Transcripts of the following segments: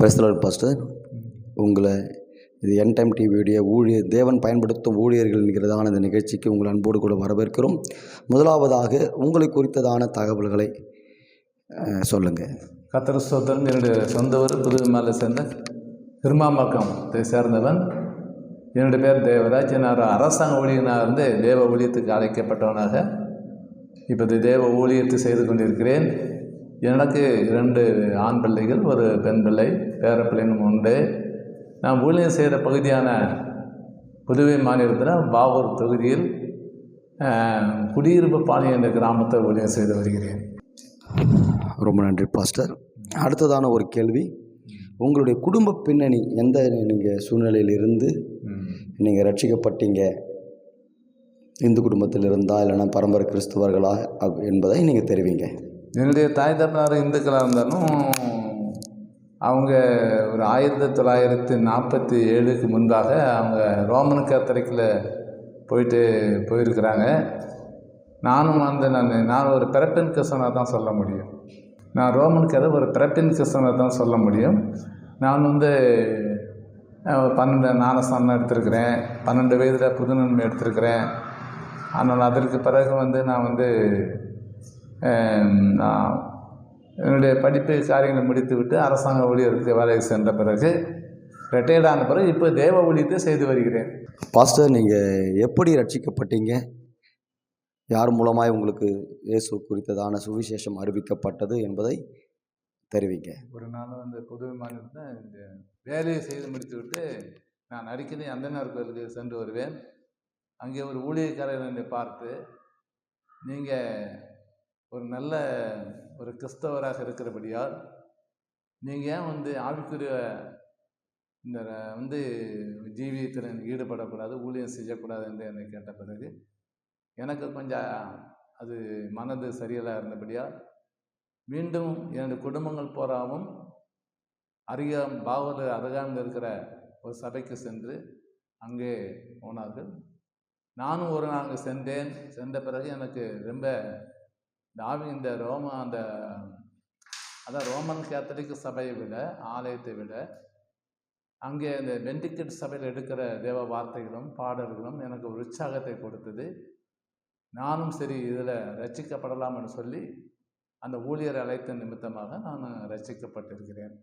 பேசுகிறார் பாஸ்டர் உங்களை இது என் டைம் டிவியுடைய ஊழியர் தேவன் பயன்படுத்தும் ஊழியர்கள் என்கிறதான இந்த நிகழ்ச்சிக்கு உங்கள் அன்போடு கூட வரவேற்கிறோம். முதலாவதாக உங்களை குறித்ததான தகவல்களை சொல்லுங்கள் சொல்லுங்க. கத்திர சோதரன் என்னுடைய சொந்த ஊர் புதுவை மேலே சேர்ந்த திருமாம்பாக்கத்தை சேர்ந்தவன். என்னுடைய பேர் தேவராஜ். நான் அரசாங்க ஊழியனாக இருந்து தேவ ஊழியத்துக்கு அழைக்கப்பட்டவனாக இப்போது தேவ ஊழியத்தை செய்து கொண்டிருக்கிறேன். எனக்கு இரண்டு ஆண் பிள்ளைகள் ஒரு பெண் பிள்ளை பேர உண்டு. நான் ஊழியம் செய்கிற பகுதியான புதுவை மாநிலத்தில் பாவூர் தொகுதியில் குடியிருப்பு பாளையம் என்ற கிராமத்தை ஊழியம் செய்து வருகிறேன். ரொம்ப நன்றி பாஸ்டர். அடுத்ததான ஒரு கேள்வி. உங்களுடைய குடும்ப பின்னணி எந்த நீங்கள் சூழ்நிலையில் இருந்து நீங்கள் ரட்சிக்கப்பட்டீங்க? இந்து குடும்பத்தில் இருந்தா இல்லைன்னா பரம்பரை கிறிஸ்துவர்களா அப் என்பதை நீங்கள் தெரிவிங்க. என்னுடைய தாய் தப்பனார் இந்துக்களாக இருந்தாலும் அவங்க ஒரு ஆயிரத்தி தொள்ளாயிரத்தி நாற்பத்தி ஏழுக்கு முன்பாக அவங்க ரோமன் கத்தரிக்கில் போயிட்டு போயிருக்கிறாங்க. நானும் வந்து நான் நான் ஒரு பிறப்பின் கிறிஸ்தவனாக தான் சொல்ல முடியும். நான் ரோமன் கதை ஒரு பிறப்பின் கிறிஸ்தவனாக தான் சொல்ல முடியும். நான் வந்து பன்னெண்டு ஞானஸ்தானம் எடுத்திருக்கிறேன். பன்னெண்டு வயதில் புதுநன்மை எடுத்திருக்கிறேன். ஆனால் அதற்கு பிறகு வந்து நான் வந்து என்னுடைய படிப்பு காரியங்களை முடித்துவிட்டு அரசாங்க ஊழியருக்கு வேலைக்கு சென்ற பிறகு ரிட்டையர்ட் ஆன பிறகு இப்போ தேவ ஊழியத்தை செய்து வருகிறேன். பாஸ்டர் நீங்கள் எப்படி ரட்சிக்கப்பட்டீங்க? யார் மூலமாய் உங்களுக்கு இயேசு குறித்ததான சுவிசேஷம் அறிவிக்கப்பட்டது என்பதை தெரிவிங்க. ஒரு நாள் வந்து புது மாநிலத்தில் இந்த வேலையை செய்து முடித்துவிட்டு நான் அடிக்கடி அந்தனார் கோயிலுக்கு சென்று வருவேன். அங்கே ஒரு ஊழியக்காரர் என்னை பார்த்து நீங்கள் ஒரு நல்ல ஒரு கிறிஸ்தவராக இருக்கிறபடியால் நீங்கள் ஏன் வந்து ஆவிக்குரிய இந்த வந்து ஜீவியத்தில் ஈடுபடக்கூடாது ஊழியம் செய்யக்கூடாது என்று என்னை கேட்ட பிறகு எனக்கு கொஞ்சம் அது மனது சரியில்லாக இருந்தபடியால் மீண்டும் எனது குடும்பங்கள் போறாவும் அருகே பாவூர் அருகாமல் இருக்கிற ஒரு சபைக்கு சென்று அங்கே போனார்கள். நானும் ஒரு நாள் சென்றேன். சென்ற பிறகு எனக்கு ரொம்ப இந்த ஆவி இந்த ரோம அந்த அதான் ரோமன் கேத்தலிக் சபையை விட ஆலயத்தை விட அங்கே இந்த பெண்டிகட் சபையில் எடுக்கிற தேவ வார்த்தைகளும் பாடல்களும் எனக்கு ஒரு உற்சாகத்தை கொடுத்தது. நானும் சரி இதில் ரட்சிக்கப்படலாம் என்று சொல்லி அந்த ஊழியர் அழைத்த நிமித்தமாக நான் ரசிக்கப்பட்டிருக்கிறேன்.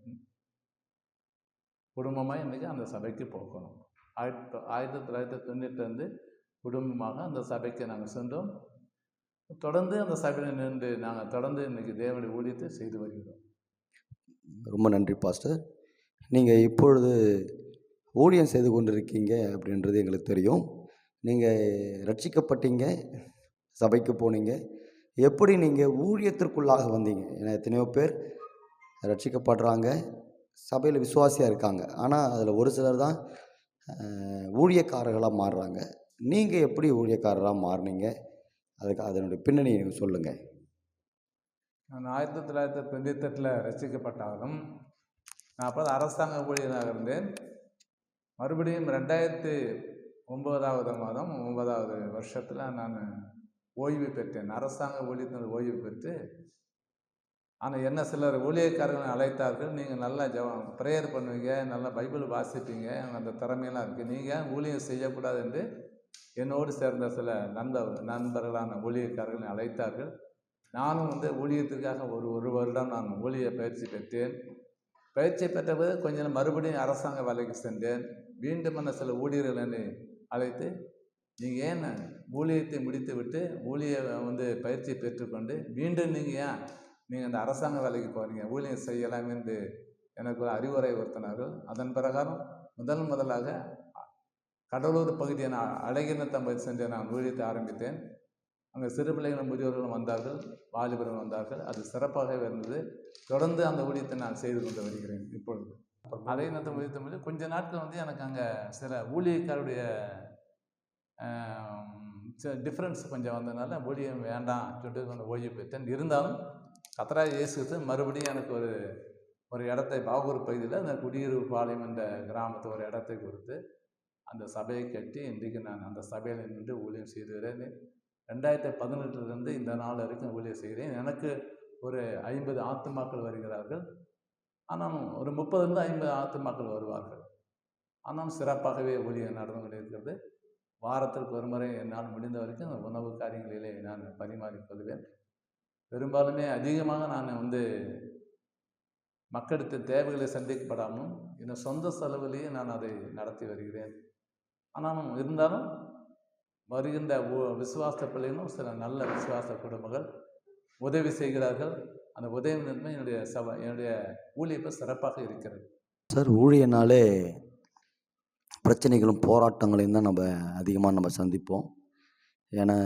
குடும்பமாக இன்றைக்கி அந்த சபைக்கு போகணும். ஆயிரத்தி ஆயிரத்தி தொள்ளாயிரத்தி தொண்ணூற்றி குடும்பமாக அந்த சபைக்கு நாங்கள் சென்றோம். தொடர்ந்து அந்த சபையில் நின்று நாங்கள் தொடர்ந்து இன்றைக்கி தேவனுடைய ஊழியத்தை செய்து வருகிறோம். ரொம்ப நன்றி பாஸ்டர். நீங்கள் இப்பொழுது ஊழியம் செய்து கொண்டிருக்கீங்க அப்படின்றது எங்களுக்கு தெரியும். நீங்கள் ரட்சிக்கப்பட்டீங்க சபைக்கு போனீங்க. எப்படி நீங்கள் ஊழியத்திற்குள்ளாக வந்தீங்க? ஏன்னா எத்தனையோ பேர் ரட்சிக்கப்படுறாங்க சபையில் விசுவாசியாக இருக்காங்க. ஆனால் அதில் ஒரு சிலர் தான் ஊழியக்காரர்களாக மாறுறாங்க. நீங்கள் எப்படி ஊழியக்காரராக மாறுனீங்க? அதுக்கு அதனுடைய பின்னணி சொல்லுங்கள் நான் ஆயிரத்தி தொள்ளாயிரத்தி தொண்ணூத்தெட்டில் ரசிக்கப்பட்டாலும் நான் அப்போ அரசாங்க ஊழியராக இருந்தேன். மறுபடியும் ரெண்டாயிரத்தி ஒன்பதாவது மாதம் ஒன்பதாவது வருஷத்தில் நான் ஓய்வு பெற்றேன். அரசாங்க ஊழியத்தில் ஓய்வு பெற்று ஆனால் என்ன சிலர் ஊழியக்காரர்கள் அழைத்தார்கள் நீங்கள் நல்லா ஜெபம் ப்ரேயர் பண்ணுவீங்க நல்லா பைபிள் வாசிப்பீங்க அந்த திறமையெல்லாம் இருக்குது நீங்கள் ஊழியம் செய்யக்கூடாது? என்று என்னோடு சேர்ந்த சில நண்பர் நண்பர்களான ஊழியக்காரர்கள் அழைத்தார்கள். நானும் வந்து ஊழியத்துக்காக ஒரு ஒரு வருடம் நான் ஊழிய பயிற்சி பெற்றேன். பயிற்சி பெற்றபோது கொஞ்சம் கொஞ்ச மறுபடியும் அரசாங்க வேலைக்கு சென்றேன். மீண்டும் அந்த சில ஊழியர்கள் என்னை அழைத்து நீங்கள் ஏன் ஊழியத்தை முடித்து விட்டு ஊழிய வந்து பயிற்சி பெற்றுக்கொண்டு மீண்டும் நீங்கள் ஏன் நீங்கள் அந்த அரசாங்க வேலைக்கு போகிறீங்க ஊழியம் செய்யலாம் என்று எனக்கு ஒரு அறிவுரை கொடுத்தனார்கள் அதன் பிரகாரம் முதல் முதலாக கடலூர் பகுதியான அழகினத்தம்பதி சென்று நான் ஊழியத்தை ஆரம்பித்தேன். அங்கே சிறு பிள்ளைகளும் முதியோர்களும் வந்தார்கள் வாலிபர்கள் வந்தார்கள். அது சிறப்பாக இருந்தது. தொடர்ந்து அந்த ஊழியத்தை நான் செய்து கொண்டு வருகிறேன் இப்பொழுது. அலைநத்தம் ஊழியத்தை முடித்து கொஞ்ச நாட்கள் வந்து எனக்கு அங்கே சில ஊழியக்காருடைய டிஃப்ரென்ஸ் கொஞ்சம் வந்ததுனால ஊழியம் வேண்டாம் சொல்லிட்டு கொஞ்சம் ஓய்வு பெற்றேன். இருந்தாலும் கத்தரா இயேசுக்கு மறுபடியும் எனக்கு ஒரு ஒரு இடத்தை பாகூர் பகுதியில் அந்த குடியிருப்பு பாளையம் என்ற கிராமத்தை ஒரு இடத்தை கொடுத்து அந்த சபையை கட்டி இன்றைக்கு நான் அந்த சபையில் நின்று ஊழியம் செய்து வருகிறேன். ரெண்டாயிரத்தி பதினெட்டுலேருந்து இந்த நாள் வரைக்கும் ஊழியம் செய்கிறேன். எனக்கு ஒரு ஐம்பது ஆத்துமாக்கள் வருகிறார்கள். ஆனாலும் ஒரு முப்பதுலேருந்து ஐம்பது ஆத்துமாக்கள் வருவார்கள். ஆனாலும் சிறப்பாகவே ஊழியம் நடந்து கொண்டிருக்கிறது. வாரத்திற்கு ஒரு முறை என்னால் முடிந்த வரைக்கும் உணவு காரியங்களிலே நான் பரிமாறிக்கொள்வேன். பெரும்பாலுமே அதிகமாக நான் வந்து மக்களுக்கு தேவைகளை சந்திக்கப்படாமல் என் சொந்த செலவிலேயே நான் அதை நடத்தி வருகிறேன். ஆனாலும் இருந்தாலும் வருகின்ற விசுவாச பிள்ளைகளும் சில நல்ல விசுவாச குடும்பங்கள் உதவி செய்கிறார்கள். அந்த உதவி என்னுடைய சப என்னுடைய ஊழியப்பு சிறப்பாக இருக்கிறது. சார் ஊழியனாலே பிரச்சனைகளும் போராட்டங்களையும் தான் நம்ம அதிகமாக நம்ம சந்திப்போம். ஏன்னா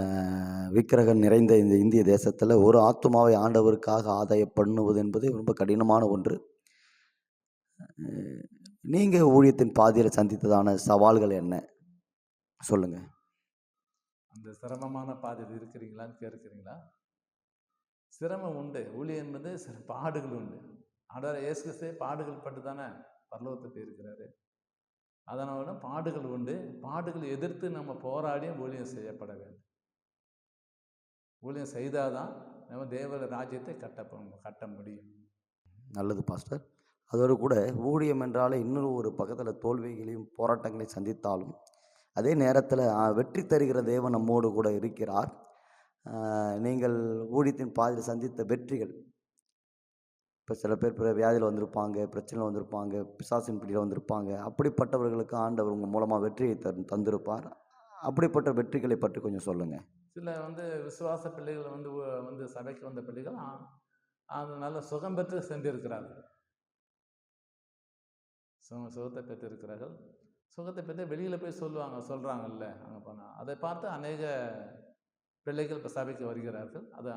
விக்கிரகம் நிறைந்த இந்த இந்திய தேசத்தில் ஒரு ஆத்மாவை ஆண்டவருக்காக ஆதாயம் பண்ணுவது என்பது ரொம்ப கடினமான ஒன்று. நீங்கள் ஊழியத்தின் பாதியில் சந்தித்ததான சவால்கள் என்ன? சொல்லுங்கள் அந்த சிரமமான பாதையில் இருக்கிறீங்களான்னு கேட்குறீங்களா? சிரமம் உண்டு. ஊழியம் என்பது சில பாடுகள் உண்டு. ஆண்டவர் இயேசு கிறிஸ்துவே பாடுகள் பட்டு தானே பரலோகத்துக்கு இருக்கிறாரு அதனால பாடுகள் உண்டு. பாடுகளை எதிர்த்து நம்ம போராடியும் ஊழியம் செய்யப்பட வேண்டும். ஊழியம் செய்தாதான் நம்ம தேவ ராஜ்யத்தை கட்ட கட்ட முடியும். நல்லது பாஸ்டர். அதோடு கூட ஊழியம் என்றாலே இன்னொரு ஒரு பக்கத்தில் தோல்விகளையும் போராட்டங்களையும் சந்தித்தாலும் அதே நேரத்தில் வெற்றி தருகிற தேவன் நம்மோடு கூட இருக்கிறார். நீங்கள் ஊழியத்தின் பாதையில் சந்தித்த வெற்றிகள். இப்போ சில பேர் பிற வியாதியில் வந்திருப்பாங்க பிரச்சனையில் வந்திருப்பாங்க பிசாசின் பிடியில் வந்திருப்பாங்க. அப்படிப்பட்டவர்களுக்கு ஆண்டவர் உங்கள் மூலமாக வெற்றியை தந் தந்திருப்பார். அப்படிப்பட்ட வெற்றிகளை பற்றி கொஞ்சம் சொல்லுங்கள் சில வந்து விசுவாச பிள்ளைகள் வந்து வந்து சபைக்கு வந்த பிள்ளைகள் அது நல்ல சுகம் பெற்று சென்றிருக்கிறார்கள். சுகத்தை பெற்றிருக்கிறார்கள். சுகத்தை பற்றி வெளியில் போய் சொல்லுவாங்க சொல்கிறாங்கல்ல அங்கே போனால் அதை பார்த்து அநேக பிள்ளைகள் இப்போ சபைக்கு வருகிறார்கள். அது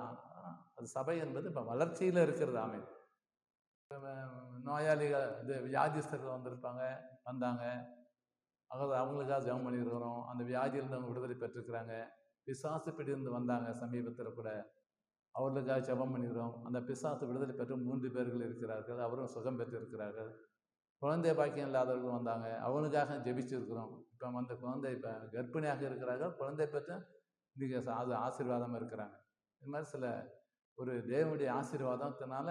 அது சபை என்பது இப்போ வளர்ச்சியில் இருக்கிறது ஆமை நோயாளிகள் இது வியாதிஸ்தர்கள் வந்திருப்பாங்க வந்தாங்க. அதாவது அவங்களுக்காக ஜெபம் பண்ணியிருக்கிறோம் அந்த வியாதியிலிருந்து அவங்க விடுதலை பெற்றிருக்கிறாங்க. பிசாசு பிடிந்து வந்தாங்க சமீபத்தில் கூட. அவர்களுக்காக ஜெபம் பண்ணிக்கிறோம் அந்த பிசாசு விடுதலை பெற்று மூன்று பேர்கள் இருக்கிறார்கள். அவரும் சுகம் பெற்று இருக்கிறார்கள் குழந்தை பாக்கியம் இல்லாதவர்கள் வந்தாங்க. அவனுக்காக ஜெபிச்சிருக்கிறோம். இப்போ வந்து குழந்தை இப்போ கர்ப்பிணியாக இருக்கிறார்கள். குழந்தை பெற்று இன்றைக்கி அது ஆசீர்வாதமாக இருக்கிறாங்க. இது மாதிரி சில ஒரு தேவனுடைய ஆசீர்வாதத்தினால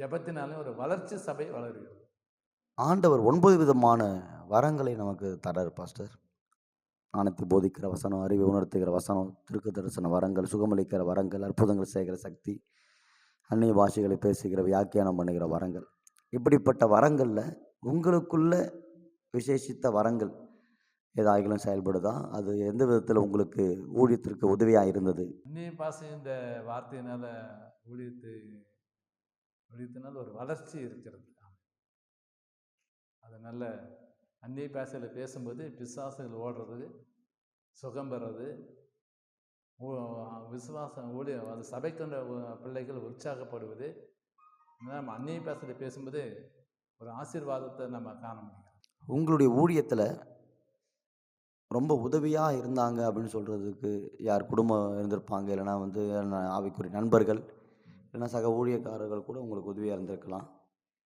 ஜெபத்தினாலே ஒரு வளர்ச்சி சபை வளர்கிறது. ஆண்டவர் ஒன்பது விதமான வரங்களை நமக்கு தரார் பாஸ்டர். ஞானத்தை போதிக்கிற வசனம் அறிவை உணர்த்துகிற வசனம் திருக்கு தரிசன வரங்கள் சுகமளிக்கிற வரங்கள் அற்புதங்கள் செய்கிற சக்தி அந்நிய பாஷைகளை பேசுகிற வியாக்கியானம் பண்ணுகிற வரங்கள். இப்படிப்பட்ட வரங்களில் உங்களுக்குள்ள விசேஷித்த வரங்கள் ஏதாகிலும் செயல்படுதா? அது எந்த விதத்தில் உங்களுக்கு ஊழியத்திற்கு உதவியாக இருந்தது? இன்னையும் பாசம் இந்த வார்த்தையினால் ஊழியத்து ஊழியத்தினால் ஒரு வளர்ச்சி இருக்கிறது. அது நல்ல அந்நிய பாசையில் பேசும்போது பிசாசுகள் ஓடுறது சுகம் பெறது விசுவாசம் ஊழிய அது சபைக்குண்ட பிள்ளைகள் உற்சாகப்படுவது நம்ம அந்நிய பாசையில் பேசும்போது ஒரு ஆசீர்வாதத்தை நம்ம காண முடியும். உங்களுடைய ஊழியத்தில் ரொம்ப உதவியாக இருந்தாங்க அப்படின்னு சொல்கிறதுக்கு யார் குடும்பம் இருந்திருப்பாங்க? இல்லைனா வந்து ஆவிக்குரிய நண்பர்கள் இல்லைனா சக ஊழியக்காரர்கள் கூட உங்களுக்கு உதவியாக இருந்திருக்கலாம்.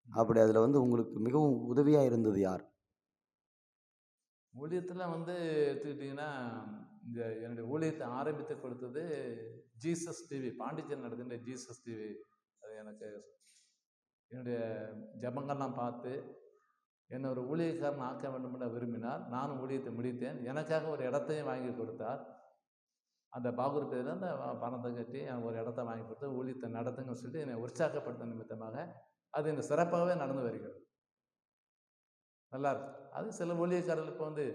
அப்படி அதில் வந்து உங்களுக்கு மிகவும் உதவியாக இருந்தது யார்? ஊழியத்தில் வந்து எடுத்துக்கிட்டிங்கன்னா இந்த என்னுடைய ஊழியத்தை ஆரம்பித்து கொடுத்தது ஜீசஸ் டிவி பாண்டிச்சேரி நடக்கின்ற ஜீசஸ் டிவி. அது எனக்கு என்னுடைய ஜபங்கள்லாம் பார்த்து என்னை ஒரு ஊழியக்காரன் ஆக்க வேண்டும் என விரும்பினார். நானும் ஊழியத்தை முடித்தேன். எனக்காக ஒரு இடத்தையும் வாங்கி கொடுத்தார். அந்த பாகூர் பேரில் அந்த பணத்தை கட்டி ஒரு இடத்த வாங்கி கொடுத்து ஊழியத்தை நடத்துங்கன்னு சொல்லி என்னை உற்சாகப்படுத்த நிமித்தமாக அது இந்த சிறப்பாகவே நடந்து வருகிறது. நல்லா இருக்கு. அது சில ஊழியக்காரர்கள் இப்போ வந்து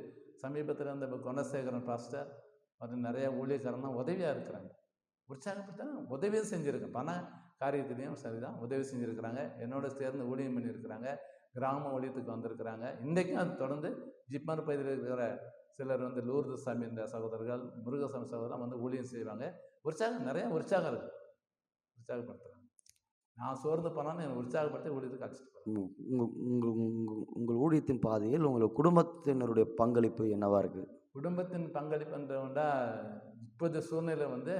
சமீபத்தில் இந்த குணசேகரன் பாஸ்டர் மற்றும் நிறைய ஊழியக்காரன்லாம் உதவியாக இருக்கிறாங்க. உற்சாகப்படுத்த உதவியும் செஞ்சுருக்கேன் பணம் காரியத்திலையும் சரிதான் உதவி செஞ்சுருக்கிறாங்க. என்னோட சேர்ந்து ஊழியம் பண்ணியிருக்கிறாங்க. கிராம ஊழியத்துக்கு வந்திருக்கிறாங்க. இன்றைக்கும் அது தொடர்ந்து ஜிப்மர் பகுதியில் இருக்கிற சிலர் வந்து லூர்து சாமி இந்த சகோதரர்கள் முருகசாமி சகோதரர் வந்து ஊழியம் செய்வாங்க. உற்சாகம் நிறைய உற்சாகம் இருக்குது உற்சாகப்படுத்துகிறாங்க நான் சோர்ந்து போனாலும் என்னை உற்சாகப்படுத்தி ஊழியத்துக்கு அழைச்சிட்டு உங்கள் உங்கள் உங்கள் ஊழியத்தின் பாதையில் உங்கள் குடும்பத்தினருடைய பங்களிப்பு என்னவா இருக்குது குடும்பத்தின் பங்களிப்புன்றவண்டா இப்போது சூழ்நிலை வந்து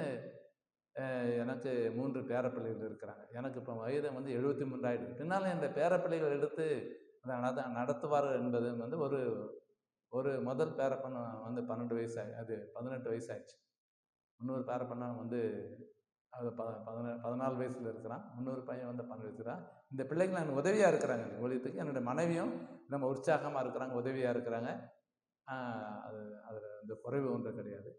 எனக்கு மூன்று பேரப்பிள்ளைகள் இருக்கிறாங்க. எனக்கு இப்போ வயது வந்து எழுபத்தி மூன்றாயிடுது பின்னால் இந்த பேரப்பிள்ளைகள் எடுத்து அதை நட நடத்துவார்கள் என்பது வந்து ஒரு ஒரு முதல் பேரப்பண்ண வந்து பன்னெண்டு வயசு ஆகி அது பதினெட்டு வயசு இன்னொரு பேரப்பண்ணா வந்து அது ப பதின பதினாலு வயசில் இருக்கிறான். இன்னொரு பையன் வந்து பன்னெண்டு இருக்கிறான். இந்த பிள்ளைகள் எனக்கு உதவியாக இருக்கிறாங்க இந்த ஊழியத்துக்கு. என்னோட மனைவியும் நம்ம உற்சாகமாக இருக்கிறாங்க உதவியாக இருக்கிறாங்க. அது அதில் இந்த குறைவு ஒன்றும் கிடையாது.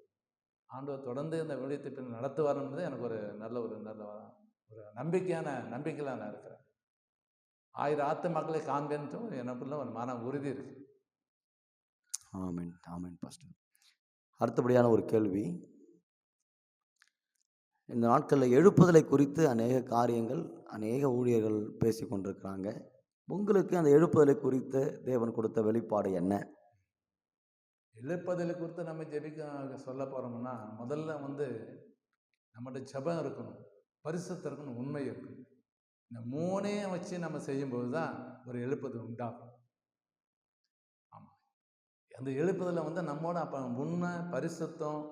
ஆண்டவர் தொடர்ந்து இந்த ஊழியத்தை பின் நடத்துவார்ன்றது எனக்கு ஒரு நல்ல ஒரு நல்ல ஒரு நம்பிக்கையான நம்பிக்கையில் நான் இருக்கிறேன். ஆயிரம் ஆத்து மக்களை காண்பேன்ட்டும் எனக்குள்ள ஒரு மன உறுதி இருக்கு. ஆமீன் ஆமீன் பாஸ்டர் அடுத்தபடியான ஒரு கேள்வி. இந்த நாட்களில் எழுப்புதலை குறித்து அநேக காரியங்கள் அநேக ஊழியர்கள் பேசி கொண்டிருக்கிறாங்க உங்களுக்கு அந்த எழுப்புதலை குறித்து தேவன் கொடுத்த வெளிப்பாடு என்ன? எழுப்பதில் குறித்து நம்ம ஜெபிக்க சொல்ல போகிறோம்னா முதல்ல வந்து நம்மகிட்ட ஜெபம் இருக்கணும். பரிசுத்தம் இருக்கணும். உண்மை இருக்கணும். இந்த மூணையும் வச்சு நம்ம செய்யும்போது தான் ஒரு எழுப்பது உண்டாகும். ஆமாம் அந்த எழுப்பதில் வந்து நம்மோட அப்போ உண்மை பரிசுத்தம்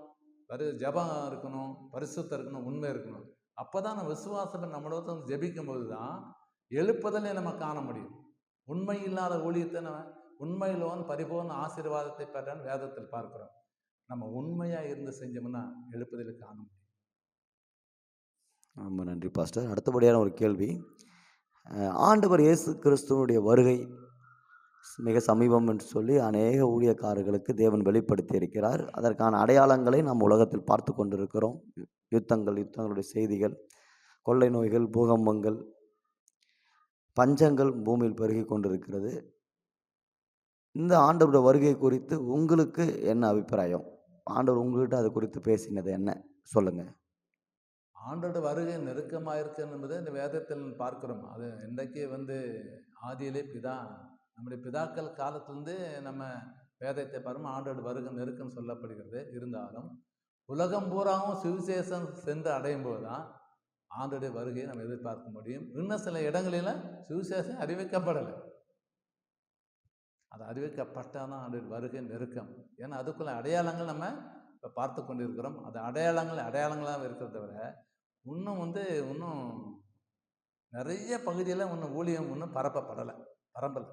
பரி ஜெபம் இருக்கணும் பரிசுத்தம் இருக்கணும் உண்மை இருக்கணும். அப்போ தான் நம்ம விசுவாசத்தை நம்மளோட வந்து ஜெபிக்கும் போது தான் எழுப்புதலை நம்ம காண முடியும். உண்மை இல்லாத ஊழியத்தை நம்ம உண்மையிலோன் பரிபூர்ண ஆசீர்வாதத்தை பெற்றான் வேதத்தில் பார்க்கிறோம். நம்ம உண்மையாக இருந்து செஞ்சோம்னா எழுப்புதலை காண முடியும். ரொம்ப நன்றி பாஸ்டர். அடுத்தபடியான ஒரு கேள்வி. ஆண்டவர் இயேசு கிறிஸ்துவனுடைய வருகை மிக சமீபம் என்று சொல்லி அநேக ஊழியக்காரர்களுக்கு தேவன் வெளிப்படுத்தி இருக்கிறார். அதற்கான அடையாளங்களை நாம் உலகத்தில் பார்த்து கொண்டிருக்கிறோம். யுத்தங்கள் யுத்தங்களுடைய செய்திகள் கொள்ளை நோய்கள் பூகம்பங்கள் பஞ்சங்கள் பூமியில் பெருகி கொண்டிருக்கிறது. இந்த ஆண்டவருடைய வருகை குறித்து உங்களுக்கு என்ன அபிப்பிராயம்? ஆண்டவர் உங்கள்கிட்ட அது குறித்து பேசினது என்ன? சொல்லுங்க. ஆண்டோட வருகை நெருக்கமாக இருக்கு என்பதை இந்த வேதத்தில் பார்க்கிறோம். அது இன்றைக்கு வந்து ஆதியிலே பிதா நம்முடைய பிதாக்கள் காலத்துலேருந்து நம்ம வேதத்தை பாருங்க ஆண்டோட வருகை நெருக்கம் சொல்லப்படுகிறது. இருந்தாலும் உலகம் பூராவும் சுவிசேஷம் சென்று அடையும் போது தான் ஆண்டோடைய வருகையை நம்ம எதிர்பார்க்க முடியும். இன்னும் சில இடங்களில் சுவிசேஷம் அறிவிக்கப்படலை. அது அறிவிக்கப்பட்டால் தான் ஆண்டோட வருகை நெருக்கம். ஏன்னா அதுக்குள்ள அடையாளங்கள் நம்ம இப்போ பார்த்து கொண்டிருக்கிறோம். அது அடையாளங்கள் அடையாளங்களாக இருக்கிறத தவிர இன்னும் வந்து இன்னும் நிறைய பகுதியில் இன்னும் ஊழியம் இன்னும் பரப்பப்படலை. பரம்பலை.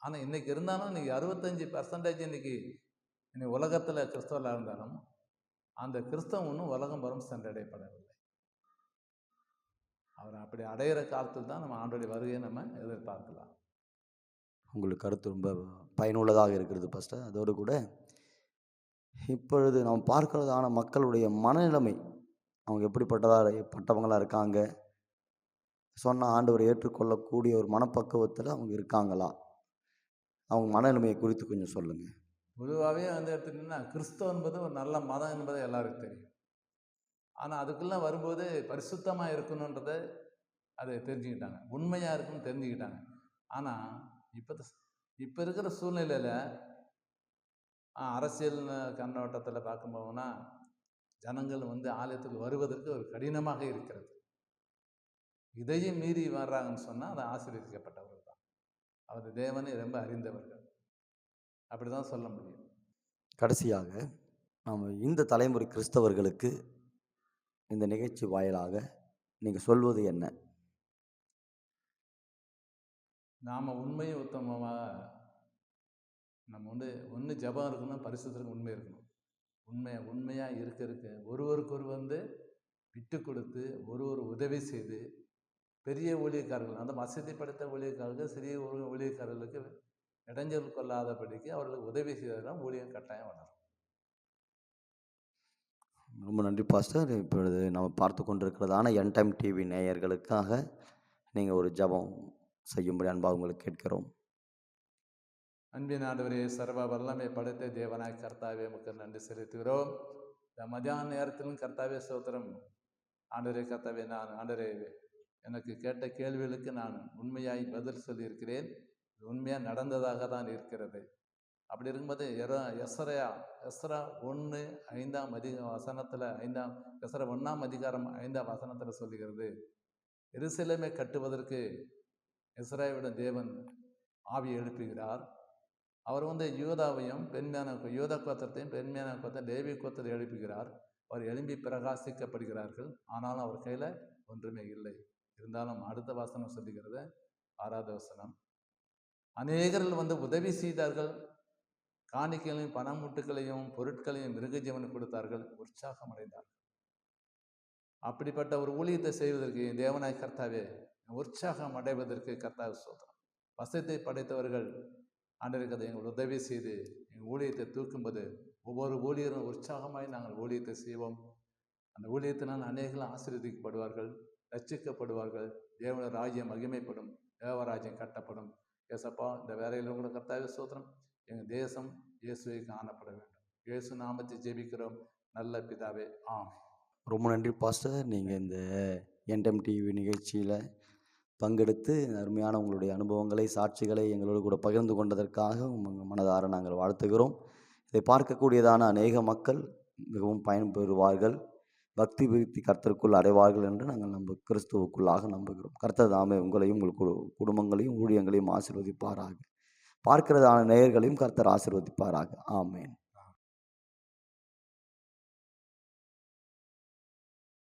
ஆனால் இன்னைக்கு இருந்தாலும் இன்னைக்கு அறுபத்தஞ்சி பர்சன்டேஜ் இன்றைக்கி இன்னைக்கு உலகத்தில் கிறிஸ்தவர்களாக இருந்தாலும் அந்த கிறிஸ்தவம் இன்னும் உலகம் வரும் சென்றடையப்படவில்லை. அவர் அப்படி அடையிற காலத்தில் தான் நம்ம ஆண்டோடைய வருகையை நம்ம எதிர்பார்க்கலாம். உங்களுக்கு கருத்து ரொம்ப பயனுள்ளதாக இருக்கிறது பாஸ்டர் அதோடு கூட இப்பொழுது நாம் பார்க்கிறதான மக்களுடைய மனநிலைமை அவங்க எப்படிப்பட்டதாக பட்டவங்களாக இருக்காங்க? சொன்ன ஆண்டவர் ஏற்றுக்கொள்ளக்கூடிய ஒரு மனப்பக்குவத்தில் அவங்க இருக்காங்களா? அவங்க மனநிலைமையை குறித்து கொஞ்சம் சொல்லுங்கள் பொதுவாகவே வந்து எடுத்துட்டிங்கன்னா கிறிஸ்தவ என்பது ஒரு நல்ல மதம் என்பது எல்லாருக்கும் தெரியும். ஆனால் அதுக்குள்ளே வரும்போது பரிசுத்தமாக இருக்கணுன்றதை அதை தெரிஞ்சுக்கிட்டாங்க. உண்மையாக இருக்குன்னு தெரிஞ்சுக்கிட்டாங்க. ஆனால் இப்போ இப்போ இருக்கிற சூழ்நிலையில் அரசியல் கண்ணோட்டத்தில் பார்க்கும் போனால் ஜனங்கள் வந்து ஆலயத்துக்கு வருவதற்கு ஒரு கடினமாக இருக்கிறது. இதையும் மீறி வர்றாங்கன்னு சொன்னால் அது ஆசீர்வதிக்கப்பட்டவர்கள் தான். அவர் தேவனை ரொம்ப அறிந்தவர்கள். அப்படி தான் சொல்ல முடியும். கடைசியாக நாம் இந்த தலைமுறை கிறிஸ்தவர்களுக்கு இந்த நிகழ்ச்சி வாயிலாக நீங்கள் சொல்வது என்ன? நாம் உண்மையும் உத்தமமாக நம்ம வந்து ஒன்று ஜபம் இருக்கணும் பரிசுத்திற்கு உண்மை இருக்கணும். உண்மை உண்மையாக இருக்க இருக்க ஒருவருக்கொரு வந்து விட்டு கொடுத்து ஒரு ஒரு உதவி செய்து பெரிய ஊழியக்காரர்கள் அந்த வசதி படைத்த ஊழியக்காரர்கள் சிறிய ஒரு ஊழியக்காரர்களுக்கு இடைஞ்சல் கொள்ளாதபடிக்கு அவர்களுக்கு உதவி செய்வதுதான் ஊழியம் கட்டாயம் வளரும். ரொம்ப நன்றி பாஸ்டர். இப்பொழுது நம்ம பார்த்து கொண்டிருக்கிறதான என் டைம் டிவி நேயர்களுக்காக நீங்கள் ஒரு ஜெபம் செய்யும்படி அன்பாக உங்களுக்கு கேட்கிறோம். அன்பின் ஆண்டவரே சர்வ வல்லமை படைத்த தேவனாய் கர்த்தாவே உமக்கு நன்றி செலுத்துகிறோம். இந்த மதியான நேரத்திலும் கர்த்தாவே சோத்திரம் ஆண்டவரே கர்த்தாவே நான் ஆண்டவரே எனக்கு கேட்ட கேள்விகளுக்கு நான் உண்மையாய் பதில் சொல்லியிருக்கிறேன். உண்மையாக நடந்ததாக தான் இருக்கிறது. அப்படி இருக்கும்போது எர எஸ்ரையா எஸ்ரா ஒன்று ஐந்தாம் அதிக வசனத்தில் ஐந்தாம் எஸ்ரா ஒன்றாம் அதிகாரம் ஐந்தாம் வசனத்தில் சொல்லுகிறது. எருசலேமை கட்டுவதற்கு இஸ்ராயேலுடைய தேவன் ஆவியை எழுப்புகிறார். அவர் வந்து யூதாவையும் பெண்மையான யூதா கோத்திரத்தையும் பெண்மையான கோத்திரம் தேவி கோத்திரத்தை எழுப்புகிறார். அவர் எழும்பி பிரகாசிக்கப்படுகிறார்கள். ஆனாலும் அவர் கையில் ஒன்றுமே இல்லை. இருந்தாலும் அடுத்த வாசனம் சொல்லுகிறது ஆறாவது வசனம். அநேகர்கள் வந்து உதவி செய்தார்கள். காணிக்கைகளையும் பணமுட்டுகளையும் பொருட்களையும் மிருக ஜீவனுக்கு கொடுத்தார்கள். உற்சாகம் அடைந்தார்கள் அப்படிப்பட்ட ஒரு ஊழியத்தை செய்வதற்கு என் தேவனாய் கர்த்தாவே உற்சாகம் அடைவதற்கு கர்த்தாக சோதனம் வசத்தை படைத்தவர்கள் ஆண்டவருக்கு அதை எங்களுக்கு உதவி செய்து எங்கள் ஊழியத்தை தூக்கும்போது ஒவ்வொரு ஊழியரும் உற்சாகமாய் நாங்கள் ஊழியத்தை செய்வோம். அந்த ஊழியத்தினால் அநேகம் ஆசீர்வதிக்கப்படுவார்கள் ரட்சிக்கப்படுவார்கள் தேவன ராஜ்யம் மகிமைப்படும் தேவராஜ்யம் கட்டப்படும். ஏசப்பா இந்த வேலையில் கூட கர்த்தாவே சோதனம் எங்கள் தேசம் இயேசுவை காணப்பட வேண்டும். இயேசு நாமத்தை ஜெபிக்கிறோம். நல்ல பிதாவே ஆம் ரொம்ப நன்றி பாஸ்டர். நீங்கள் இந்த என்டம் டிவி நிகழ்ச்சியில் பங்கெடுத்து அருமையான உங்களுடைய அனுபவங்களை சாட்சிகளை எங்களோடு கூட பகிர்ந்து கொண்டதற்காக உங்கள் மனதார நாங்கள் வாழ்த்துகிறோம். இதை பார்க்கக்கூடியதான அநேக மக்கள் மிகவும் பயன்பெறுவார்கள். பக்தி விருத்தி கர்த்தருக்குள் அடைவார்கள் என்று நாங்கள் நம்ப கிறிஸ்துவுக்குள்ளாக நம்புகிறோம். கர்த்தர் தாமே உங்களையும் உங்கள் குடும்பங்களையும் ஊழியங்களையும் ஆசிர்வதிப்பாராக. பார்க்கிறதான நேயர்களையும் கர்த்தர் ஆசிர்வதிப்பாராக. ஆமேன்.